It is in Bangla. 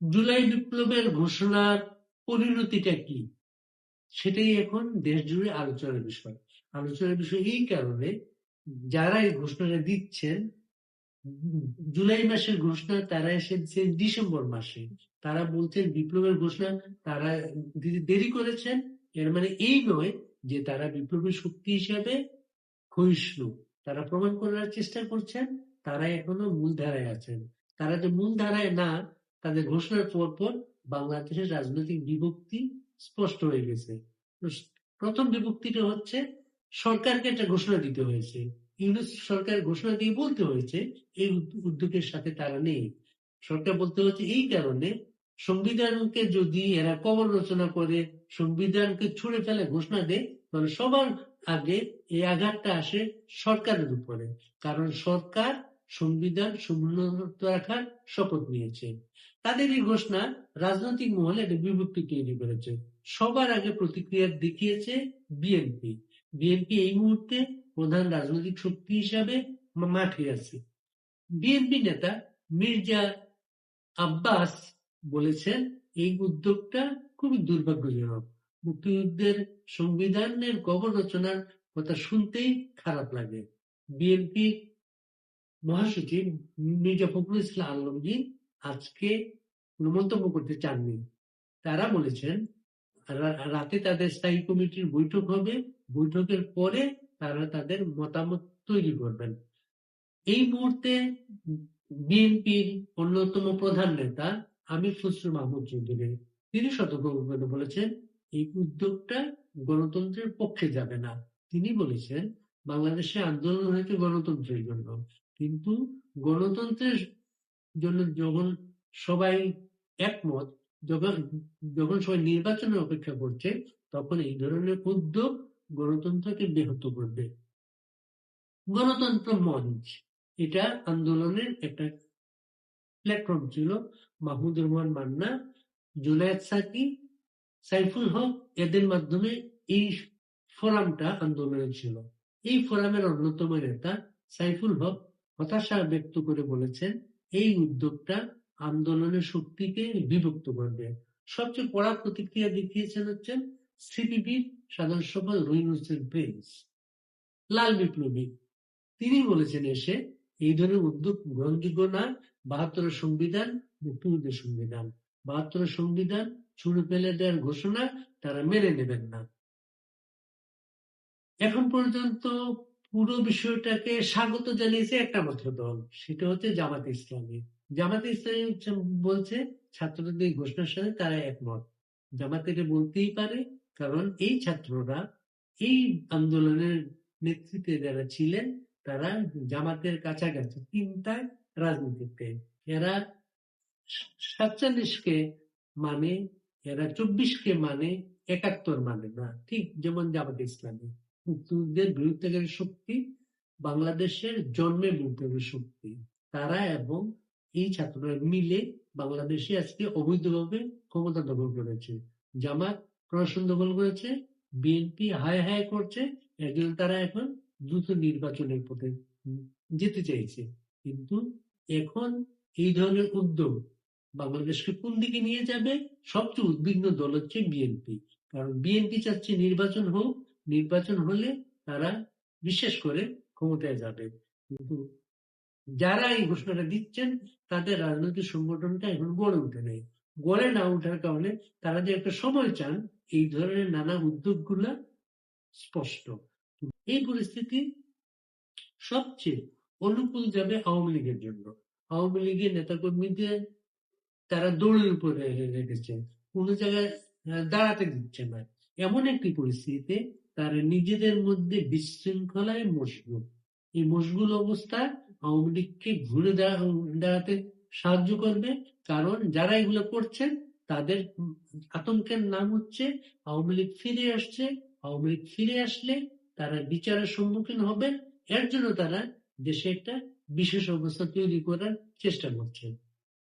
জুলাই বিপ্লবের ঘোষণার পরিণতিটা কি? সেটাই এখন দেশ জুড়ে আলোচনার বিষয়। আলোচনার বিষয় এই কারণে যারা এই ঘোষণাটা দিচ্ছেন, জুলাই মাসের ঘোষণা তারা এসেছে ডিসেম্বর মাসে। তারা বলছেন বিপ্লবের ঘোষণা তারা দেরি করেছেন, এর মানে এই নয় যে তারা বিপ্লবের শক্তি হিসাবে ক্ষয়িষ্ণু। তারা প্রমাণ করার চেষ্টা করছেন, তারা এখনও মূলধারায় আছেন। তারা যে মূলধারায় না তাদের ঘোষণার পর পর বাংলাদেশের রাজনৈতিক বিভক্তি স্পষ্ট হয়ে গেছে। প্রথম বিভক্তিটা হচ্ছে সরকারকে একটা ঘোষণা দিতে হয়েছে। ইউনুস সরকার ঘোষণা দিয়ে বলতে হয়েছে এই উদ্যোগের সাথে তারা নেই। সরকার বলতে হচ্ছে এই কারণে সংবিধানকে যদি এরা কবর রচনা করে, সংবিধানকে ছুড়ে ফেলে ঘোষণা দেয়, তাহলে সবার আগে এই আঘাতটা আসে সরকারের উপরে। কারণ সরকার সংবিধান সমুন্নত রাখার শপথ নিয়েছে। তাদের এই ঘোষণা রাজনৈতিক মহলে একটা বিভক্তি তৈরি করেছে। সবার আগে প্রতিক্রিয়া দেখিয়েছে বিএনপি। বিএনপি এই মুহূর্তে প্রধান রাজনৈতিক শক্তি হিসাবে মাঠে আছে। বিএনপি নেতা মির্জা আব্বাস বলেছেন, এই উদ্যোগটা খুবই দুর্ভাগ্যজনক। মুক্তিযুদ্ধের সংবিধানের কবর রচনার কথা শুনতেই খারাপ লাগে। বিএনপি মহাসচিব মির্জা ফখরুল ইসলাম আলমগীর আজকে কোনো মন্তব্য করতে চাননি। তারা বলেছেন রাতে তাদের স্থায়ী কমিটির বৈঠক হবে। বৈঠকের পরে তারা তাদের মতামত তৈরি করবেন। এই মুহূর্তে বিএনপির অন্যতম প্রধান নেতা আমির খসরু মাহমুদ চৌধুরী, তিনি সতর্ক বলেছেন, এই উদ্যোগটা গণতন্ত্রের পক্ষে যাবে না। তিনি বলেছেন, বাংলাদেশে আন্দোলন হয়েছে গণতন্ত্রের জন্য, কিন্তু গণতন্ত্রের জন্য যখন সবাই একমত। যখন যখন সবাই নির্বাচনের অপেক্ষা করছে, তখন এই ধরনের উদ্যোগ গণতন্ত্রকে ব্যাহত করবে। গণতন্ত্র মঞ্চ, এটা আন্দোলনের একটা প্ল্যাটফর্ম ছিল। মাহমুদুর রহমান মান্না, জুনায়দ সাকি, সাইফুল হক, এদের মাধ্যমে এই ফোরামটা আন্দোলনে ছিল। এই ফোরামের অন্যতম নেতা সাইফুল হক হতাশা ব্যক্ত করে বলেছেন, এই উদ্যোগটা আন্দোলনের শক্তিকে বিভক্ত করবে। সবচেয়ে কড়া প্রতিক্রিয়া দেখিয়েছেন হচ্ছেন সিপিবির সাধারণ সম্পাদক রহিম হোসেন প্রিন্স। লাল বিপ্লবী। তিনি বলেছেন এসে এই ধরনের উদ্যোগ গ্রহণযোগ্য না বাহাত্তর সংবিধান মুক্তিযুদ্ধের সংবিধান। বাহাত্তর সংবিধান ছুড়ে ফেলে দেওয়ার ঘোষণা তারা মেনে নেবেন না। এখন পর্যন্ত পুরো বিষয়টাকে স্বাগত জানিয়েছে একটা মাত্র দল, সেটা হচ্ছে জামাত ইসলামী। জামাত ইসলামী বলছে, ছাত্রদের এই ঘোষণার সাথে তারা একমত। জামাত এটা বলতেই পারে, কারণ এই ছাত্ররা, এই আন্দোলনের নেতৃত্বে যারা ছিলেন, তারা জামাতের কাছাকাছি চিন্তায় রাজনীতিতে। এরা সাতচল্লিশকে মানে এরা চব্বিশকে মানে একাত্তর মানে না, ঠিক যেমন জামাত ইসলামী। মুক্তিযুদ্ধের বিরুদ্ধের শক্তি বাংলাদেশের জন্মের বিরুদ্ধের শক্তি। তারা এবং এই ছাত্ররা মিলে বাংলাদেশে আজকে অবৈধভাবে ক্ষমতা দখল করেছে। জামাত প্রশাসন দখল করেছে, বিএনপি হায় হায় করছে জন্য তারা এখন দ্রুত নির্বাচনের পথে যেতে চাইছে। কিন্তু এখন এই ধরনের উদ্যোগ বাংলাদেশকে কোন দিকে নিয়ে যাবে? সবচেয়ে উদ্বিগ্ন দল হচ্ছে বিএনপি। কারণ বিএনপি চাচ্ছে নির্বাচন হোক নির্বাচন হলে তারা বিশেষ করে ক্ষমতায় যাবে। কিন্তু যারা এই ঘোষণাটা দিচ্ছেন, তাদের রাজনৈতিক সংগঠনটা এখন গড়ে উঠে নেই। গড়ে না ওঠার কারণে তারা যে একটা সময় চান, এই ধরনের নানা উদ্যোগগুলা স্পষ্ট। এই পরিস্থিতি সবচেয়ে অনুকূল যাবে আওয়ামী লীগের জন্য। আওয়ামী লীগের নেতাকর্মীদের তারা দৌড়ের উপরে রেখেছে কোনো জায়গায় দাঁড়াতে দিচ্ছে না। এমন একটি পরিস্থিতিতে তারা নিজেদের মধ্যে বিশৃঙ্খলায় মশগুল। এই মশগুল অবস্থা আওয়ামী লীগকে ঘুরে দাঁড়াতে সাহায্য করবে, কারণ যারা এগুলো করছেন তাদের আতঙ্কের নাম হচ্ছে আওয়ামী লীগ ফিরে আসছে। আওয়ামী লীগ ফিরে আসলে তারা বিচারের সম্মুখীন হবে। এর জন্য তারা দেশে একটা বিশেষ অবস্থা তৈরি করার চেষ্টা করছেন